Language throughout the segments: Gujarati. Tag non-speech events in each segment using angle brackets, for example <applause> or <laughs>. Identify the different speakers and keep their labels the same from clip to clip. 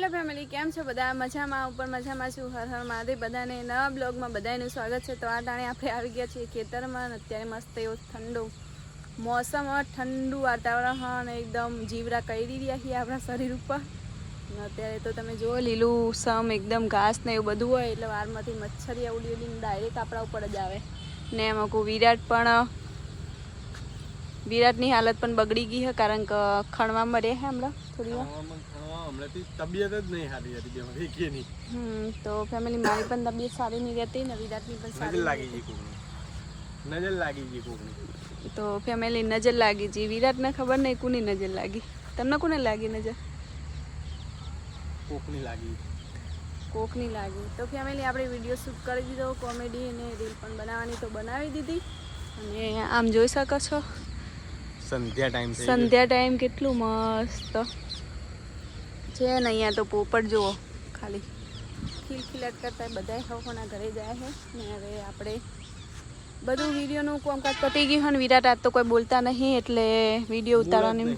Speaker 1: હેલો ફેમિલી, કેમ છો બધા? મજામાં? ઉપર મજામાં છું. હર હર મહાદેવ. બધાને નવા બ્લોગમાં બધાનું સ્વાગત છે. તો આ ટાણે આપણે આવી ગયા છીએ ખેતરમાં અત્યારે મસ્ત એવો ઠંડો મોસમ ઠંડુ વાતાવરણ એકદમ જીવરા કરી રહ્યા છીએ આપણા શરીર ઉપર. અત્યારે તો તમે જુઓ, લીલું સમ એકદમ ઘાસ ને એવું બધું હોય, એટલે વારમાંથી મચ્છરિયા ઉડી ઉડીને ડાયરેક્ટ આપણા ઉપર જ આવે. ને એમાં કોઈ વિરાટ પણ, વિરાટની હાલત પણ બગડી ગઈ છે કારણ કે ખણવા મળે છે હમણાં થોડી વાર.
Speaker 2: હમણાંથી તબિયત જ નહીં સારી હતી બે એકે નહીં
Speaker 1: હમ તો ફેમિલી મારી પણ તબિયત સારી નહીં રહેતી ને વિરાટની પણ સારી
Speaker 2: લાગી ગઈ કોકની. નજર લાગી ગઈ કોકની.
Speaker 1: તો ફેમિલી નજર લાગી જી. વિરાટને ખબર નહીં કોની નજર લાગી. તમને કોને લાગી નજર?
Speaker 2: કોકની લાગી.
Speaker 1: કોકની લાગી. તો ફેમિલી આપણે વીડિયો શૂટ કરી દીધો કોમેડી અને રીલ પણ બનાવવાની તો બનાવી દીધી. અને આમ જોઈ શકો છો.
Speaker 2: સંધ્યા ટાઈમ
Speaker 1: સંધ્યા ટાઈમ કેટલું મસ્ત. છે ને અહીંયા તો પોપટ જુઓ ખાલી ખિલખિલાટ કરતા બધા હવકોના ઘરે જાય છે. ને હવે આપણે બધું વિડીયોનું કામકાજ પતી ગયું હોય ને વિરાટ આજ તો કોઈ બોલતા નહીં એટલે વીડિયો ઉતારવાની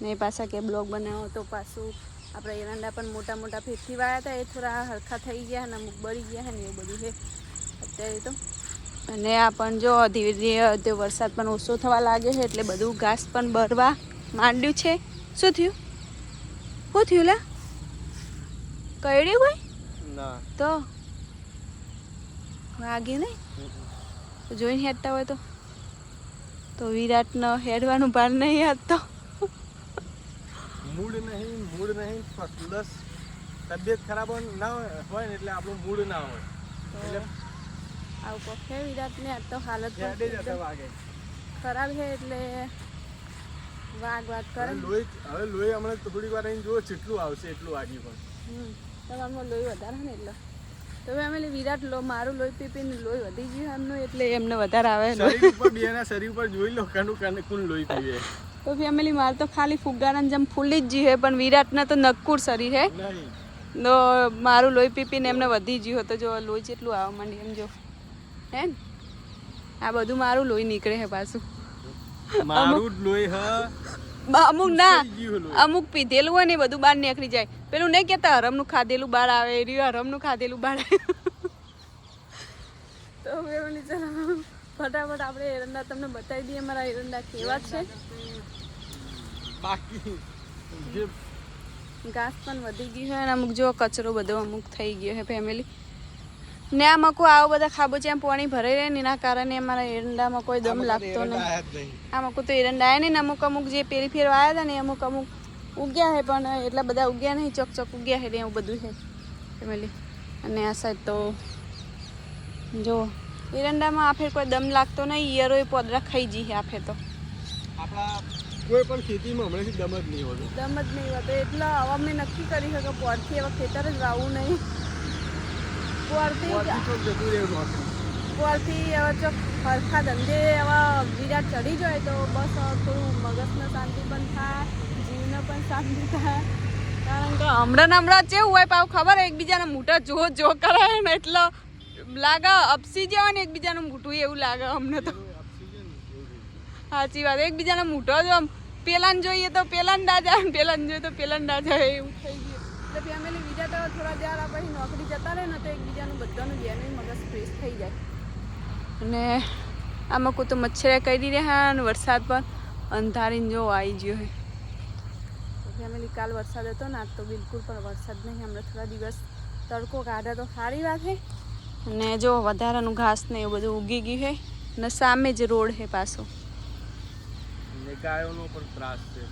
Speaker 1: ને પાછા કે બ્લોગ બનાવો તો પાછું આપણે એરંડા પણ મોટા મોટા ફેરથી વાયા હતા એ થોડા હરખા થઈ ગયા અને અમુક બળી ગયા ને એવું બધું છે. અત્યારે તો અને આ પણ જો ધીરે ધીરે વરસાદ પણ ઓછો થવા લાગે છે એટલે બધું ઘાસ પણ ભરવા માંડ્યું છે. શું થયું? શું થયું લે? કઈડ્યું કોઈ?
Speaker 2: ના.
Speaker 1: તો? વાગ્યું નહીં? જોઈને હેડતા હોય તો? તો વિરાટનો હેડવાનું ભાર નહીં આપતો
Speaker 2: મૂડ નહીં મૂડ નહીં પ્લસ તબિયત ખરાબ ના હોય ને એટલે આપણું મૂડ ના હોય. એટલે
Speaker 1: આવું પક્ષે વિરાટને આજ તો હાલત
Speaker 2: હતા વાગે.
Speaker 1: ખરાબ છે એટલે વાગ વાગ કરે.
Speaker 2: લોહી હવે લોહી હમણાં થોડીક વાર અહીં જુઓ જેટલું આવશે એટલું વાગ્યું પણ.
Speaker 1: હમ તમારમાં લોહી વધારે ને એટલે. તો ફેમિલી વિરાટ લો મારું લોહી પી પીને લોહી વધી ગયું એમનું એટલે એમને વધારે આવે
Speaker 2: શરીર ઉપર બેના શરીર ઉપર જોઈ લો કાનું કાને કોણ લોહી પીવે
Speaker 1: તો ફેમિલી મારે તો ખાલી ફુગ્ગાના જેમ ફૂલી જ હે પણ વિરાટના તો નક્કુર શરીર
Speaker 2: હે
Speaker 1: તો મારું લોહી પી પીને એમને વધી ગયું તો જો લોહી જેટલું આવવા માંડી એમ જો. હે ને? આ બધું મારું લોહી નીકળે હે પાછું.
Speaker 2: મારું જ લોહી હ.
Speaker 1: અમુક ના. અમુક પીધેલું હોય ને બધું બહાર નીકળી જાય. પેલું નહીં કેતા હરમનું ખાધેલું બાળ આવે એ રહ્યું હરમનું ખાધેલું બાળ <laughs> તો ફેમિલી ચલો ફટાફટ આપણે એરંડા તમને બતાવી દઈએ મારા એરંડા કેવા છે.
Speaker 2: બાકી
Speaker 1: ઘાસ પણ વધી ગયું છે અને અમુક જો કચરો બધો અમુક થઈ ગયો છે ફેમિલી ને આમાં કોઈ આવો બધા ખાબોચિયા પાણી ભરાઈ રહે ને એના કારણે અમારા એરંડામાં કોઈ દમ લાગતો નહીં.
Speaker 2: આ
Speaker 1: આમાં કોઈ તો એરંડા આવ્યા નહીં ને અમુક અમુક જે પેરી ફેર આવ્યા હતા ને અમુક અમુક ઉગ્યા છે પણ એટલા બધા ઉગ્યા નહીં ચોક ચોક ઉગ્યા છે ને એવું બધું છે ફેમિલી અને આ સાઈડ તો જો એરંડામાં આ ફેર કોઈ દમ લાગતો નહીં ઈયરો એ પોદરા ખાઈ જઈએ આ ફેર તો.
Speaker 2: આપણા કોઈ પણ ખેતીમાં હમણાંથી દમ જ નહીં હોતો.
Speaker 1: દમ જ નહીં હોતો એટલે હવે અમે નક્કી કરી શકો પોરથી હવે ખેતર જ વાવવું નહીં. પોરથી હવે જો હરખા ધંધે એવા વિરાટ ચડી જાય તો બસ થોડું મગજને શાંતિ પણ થાય જીવને પણ શાંતિ થાય. કારણ કે હમણાં હમણાં કેવું હોય પાવ ખબર એકબીજાના મોટા જો જો કરે ને એટલે લાગે અપસી જવા ને એકબીજાનું મોટું એવું લાગે અમને તો. સાચી વાત એકબીજાના મોટો જ આમ પેલાને જોઈએ તો પેલાને દાજા પેલાને જોઈએ તો પેલાને દાજા એવું થઈ ગયું. એટલે ફેમિલી બીજા તો થોડા દાડા પછી નોકરી જતા રહે ને તો એકબીજાનું બધાનું જેનું મગજ ફ્રેશ થઈ જાય. અને આમાં કોઈ તો મચ્છરે કરી રહ્યા અને વરસાદ પણ અંધારીને જો આવી ગયો હોય ફેમિલી કાલ વરસાદ હતો ને, આજ તો બિલકુલ પણ વરસાદ નહીં, હમણાં થોડા દિવસ તડકો કાઢે તો સારી વાત છે અને જો વધારાનું ઘાસ ને એવું બધું ઉગી ગયું છે અને સામે જ રોડ છે પાછો.
Speaker 2: ગાયોનો પણ ત્રાસ છે.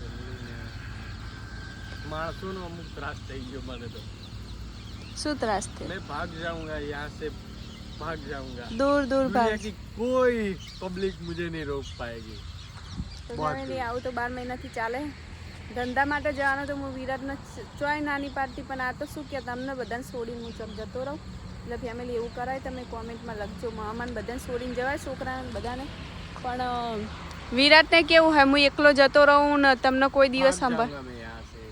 Speaker 2: માણસોનો અમુક ત્રાસ થઈ ગયો મને તો
Speaker 1: શું ત્રાસ છે
Speaker 2: मैं भाग जाऊंगा यहाँ से भाग जाऊंगा
Speaker 1: દૂર દૂર
Speaker 2: दुनिया
Speaker 1: ભાગ
Speaker 2: की कोई पब्लिक मुझे नहीं रोक पाएगी
Speaker 1: તો
Speaker 2: બહુ
Speaker 1: ફેમિલી આવું તો બાર મહિનાથી ચાલે ધંધા માટે જવાનું તો હું વિરાટને ચોય નાની પાડતી પણ આ તો શું કે તમને બધાને છોડીને હું ચોક જતો રહું એટલે ફેમિલી એવું કરાય તમે કોમેન્ટમાં લખજો મામાને બધાને છોડીને જવાય છોકરાને બધાને પણ અ, વિરાટને કેવું હોય હું એકલો જતો રહું ને તમને કોઈ દિવસ
Speaker 2: भाग
Speaker 1: સાંભળ
Speaker 2: जाऊंगा मैं यहाँ से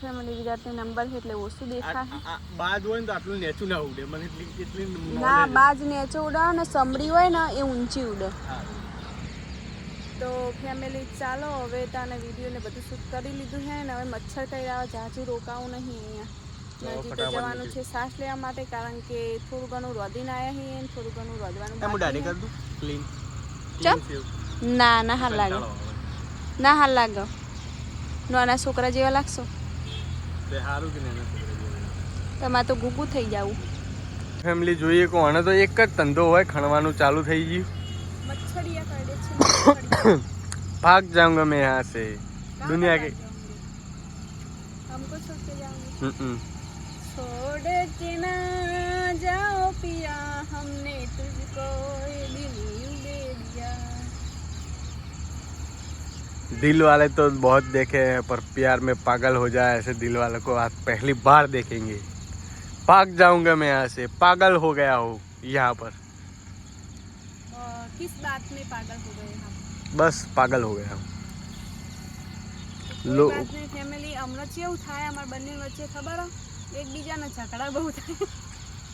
Speaker 1: ફેમિલી ગુજરાતનો નંબર છે એટલે ઓછું
Speaker 2: દેખાશે બાજ હોય ને તો આટલું નેચું ના ઉડે. મને એટલી એટલી
Speaker 1: ના બાજ નેચું ઉડે અને સમડી હોય ને એ ઊંચી ઉડે. તો ફેમિલી ચાલો હવે તાને વીડિયો ને બધું શૂટ કરી લીધું છે ને હવે મચ્છર કર્યા જાજુ રોકાવું નહીં અહીંયા. નજીક જવાનું છે શ્વાસ લેવા માટે કારણ કે થોડું ઘણું રોધીને આવ્યા છીએ થોડું ઘણું રોધવાનું
Speaker 2: ક્લીન
Speaker 1: ના ના હાલ લાગે. ના હાલ લાગે. નાના છોકરા જેવા લાગશો?
Speaker 2: સારું કે નહીં
Speaker 1: તમારે તો ગુગુ થઈ જવું
Speaker 2: ફેમિલી જોઈએ કે આને તો એક જ ધંધો હોય ખણવાનું ચાલુ થઈ ગયું
Speaker 1: મચ્છરિયા કરડે છે મચ્છરિયા.
Speaker 2: ભાગ જાઉંગા મેં यहाँ से
Speaker 1: कहाँ
Speaker 2: दुनिया
Speaker 1: भाग
Speaker 2: के
Speaker 1: जाओगे? हमको छोड़ के जाओगे
Speaker 2: हम्म,
Speaker 1: छोड़ के ना जाओ पिया हमने तुझको ये दिल
Speaker 2: दिल वाले तो बहुत देखे हैं पर प्यार में पागल हो जाए ऐसे दिल वाले को आज पहली बार देखेंगे भाग जाऊंगा मैं यहाँ से पागल हो गया हूँ यहाँ पर
Speaker 1: और किस बात में पागल हो गए हम
Speaker 2: बस पागल हो गया हूँ
Speaker 1: કોઈ
Speaker 2: લો-
Speaker 1: વાત નહીં ફેમિલી હમણાં કેવું થાય અમારા બંને વચ્ચે ખબર હે? એકબીજાના ઝઘડા બહુ થાય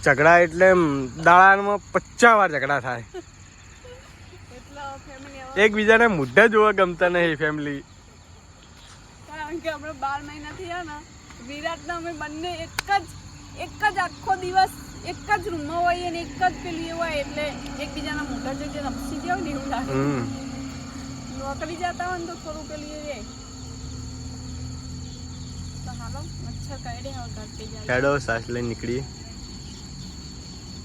Speaker 2: ઝઘડા એટલે એમ દાડામાં પચાસ વાર ઝઘડા થાય
Speaker 1: એટલે ફેમિલી હવે
Speaker 2: એકબીજાને મુદ્દા જોવા ગમતા નહીં ફેમિલી
Speaker 1: કારણ કે આપણે બાર મહિના થયા ને વિરાટને અમે બંને એક જ એક જ આખો દિવસ એક જ રૂમમાં હોય અને એક જ પેલી હોય એટલે એકબીજાના મોઢા જોઈને રમસી હોય ને એવું લાગે.
Speaker 2: હમ.
Speaker 1: નોકરી જતા હોય ને તો થોડું પેલી રે તો હાલો મચ્છર કરડે હવે ઘર પે જાય
Speaker 2: હેડો સાસ લઈને નીકળીએ.